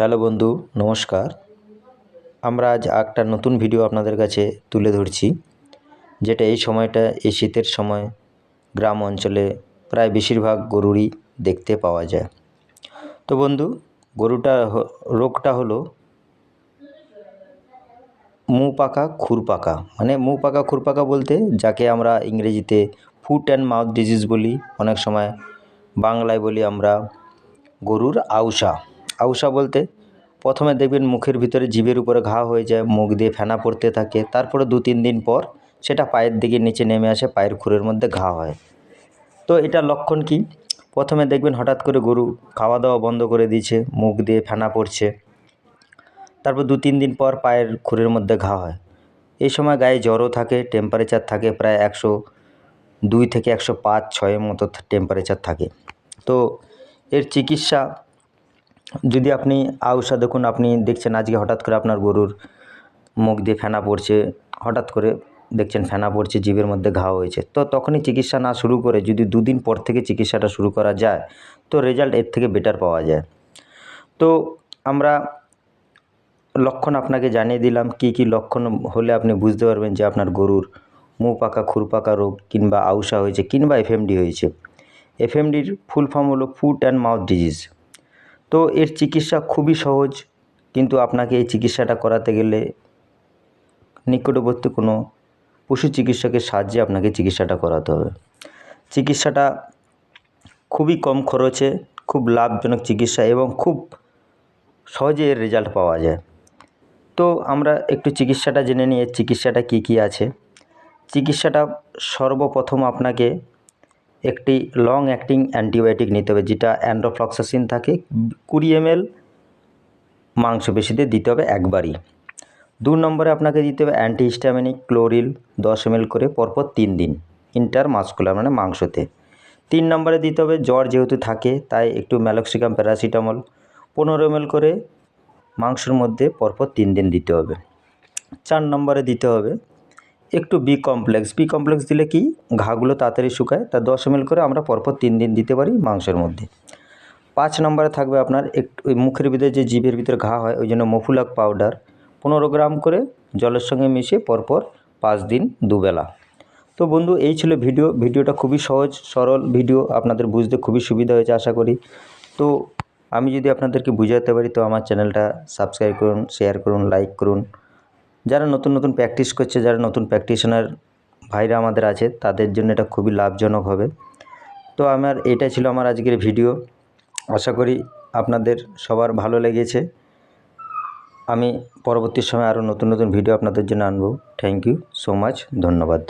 Hello বন্ধু, নমস্কার। আমরা আজ একটা নতুন ভিডিও আপনাদের কাছে তুলে ধরছি, যেটা এই সময়টা, এই শীতের সময় গ্রাম অঞ্চলে প্রায় বেশিরভাগ গরুরই দেখতে পাওয়া যায়। তো বন্ধু, গরুটা রোগটা হলো মু পাকা খুর পাকা মানে মু পাকা খুর পাকা বলতে যাকে আমরা ইংরেজিতে ফুট অ্যান্ড মাউথ ডিজিজ বলি, অনেক সময় বাংলায় বলি আমরা গরুর আউসা। আউসা বলতে, প্রথমে দেখবেন মুখের ভিতরে জিভের উপরে ঘা হয়ে যায়, মুখ দিয়ে ফেনা পড়তে থাকে। তারপরে দু তিন দিন পর সেটা পায়ের দিকে নিচে নেমে আসে, পায়ের খুরের মধ্যে ঘা হয়। তো এটা লক্ষণ কি? প্রথমে দেখবেন হঠাৎ করে গরু খাওয়া দাওয়া বন্ধ করে দিয়েছে, মুখ দিয়ে ফেনা পড়ছে। তারপর দু তিন দিন পর পায়ের খুরের মধ্যে ঘা হয়। এই সময় গায়ে জ্বরও থাকে টেম্পারেচার থাকে প্রায় একশো দুই থেকে একশো পাঁচ ছয়ের মতো টেম্পারেচার থাকে। তো এর চিকিৎসা যদি আপনি আউসা দেখুন, আপনি দেখছেন আজকে হঠাৎ করে আপনার গরুর মুখ দিয়ে ফেনা পড়ছে, হঠাৎ করে দেখছেন ফেনা পড়ছে, জিভের মধ্যে ঘা হয়েছে, তো তখনই চিকিৎসা না শুরু করে যদি দুদিন পর থেকে চিকিৎসাটা শুরু করা যায়, তো রেজাল্ট এর থেকে বেটার পাওয়া যায়। তো আমরা লক্ষণ আপনাকে জানিয়ে দিলাম, কি কি লক্ষণ হলে আপনি বুঝতে পারবেন যে আপনার গরুর মুখ পাকা খুর পাকা রোগ কিংবা আউসা হয়েছে কিংবা এফএমডি হয়েছে। এফএমডির ফুল ফর্ম হলো ফুট অ্যান্ড মাউথ ডিজিজ তো এর চিকিৎসা খুবই সহজ, কিন্তু আপনাকে এই চিকিৎসাটা করাতে গেলে নিকটবর্তী কোনো পশু চিকিৎসকের সাহায্যে আপনাকে চিকিৎসাটা করাতে হবে। চিকিৎসাটা খুবই কম খরচে, খুব লাভজনক চিকিৎসা এবং খুব সহজে এর রেজাল্ট পাওয়া যায়। তো আমরা একটু চিকিৎসাটা জেনে নিই, এর চিকিৎসাটা কী কী আছে। চিকিৎসাটা সর্বপ্রথম আপনাকে একটি লং অ্যাক্টিং অ্যান্টিবায়োটিক নিতে হবে, যেটা অ্যান্ড্রোফ্লক্সাসিন থাকে, কুড়ি এমএল মাংসপেশিতে দিতে হবে একবারই। দু নম্বরে আপনাকে দিতে হবে অ্যান্টিহিস্টামিনিক ক্লোরিল দশ এমএল করে, পরপর তিন দিন ইন্টার মাস্কুলার মানে মাংসতে। তিন নম্বরে দিতে হবে জ্বর যেহেতু থাকে, তাই একটু ম্যালক্সিকাম প্যারাসিটামল পনেরো এমএল করে মাংসের মধ্যে পরপর তিন দিন দিতে হবে। চার নম্বরে দিতে হবে একটু বি কমপ্লেক্স বি কমপ্লেক্স দিলে কি? ঘাগুলো তাড়াতাড়ি শুকায়, তা দশ এমএল করে আমরা পরপর তিন দিন দিতে পারি মাংসের মধ্যে। পাঁচ নম্বরে থাকবে আপনার একটু ওই মুখের ভিতরে যে জিভের ভিতরে ঘা হয়, ওই জন্য মফুলাক পাউডার পনেরো গ্রাম করে জলের সঙ্গে মিশিয়ে পরপর পাঁচ দিন দুবেলা। তো বন্ধু, এই ছিল ভিডিও। ভিডিওটা খুবই সহজ, সরল ভিডিও। আপনাদের বুঝতে খুবই সুবিধা হয়েছে, আশা করি। তো আমি যদি আপনাদেরকে বুঝাতে পারি, তো আমার চ্যানেলটা সাবস্ক্রাইব করুন শেয়ার করুন লাইক করুন। যারা নতুন নতুন প্র্যাকটিস করছে, যারা নতুন প্র্যাকটিশনার ভাইরা আমাদের আছে, তাদের জন্য এটা খুবই লাভজনক হবে। তো আমার এটা ছিল আমার আজকের ভিডিও আশা করি আপনাদের সবার ভালো লেগেছে। আমি পরবর্তী সময় আরও নতুন নতুন ভিডিও আপনাদের জন্য আনব। থ্যাংক ইউ সো মাচ ধন্যবাদ।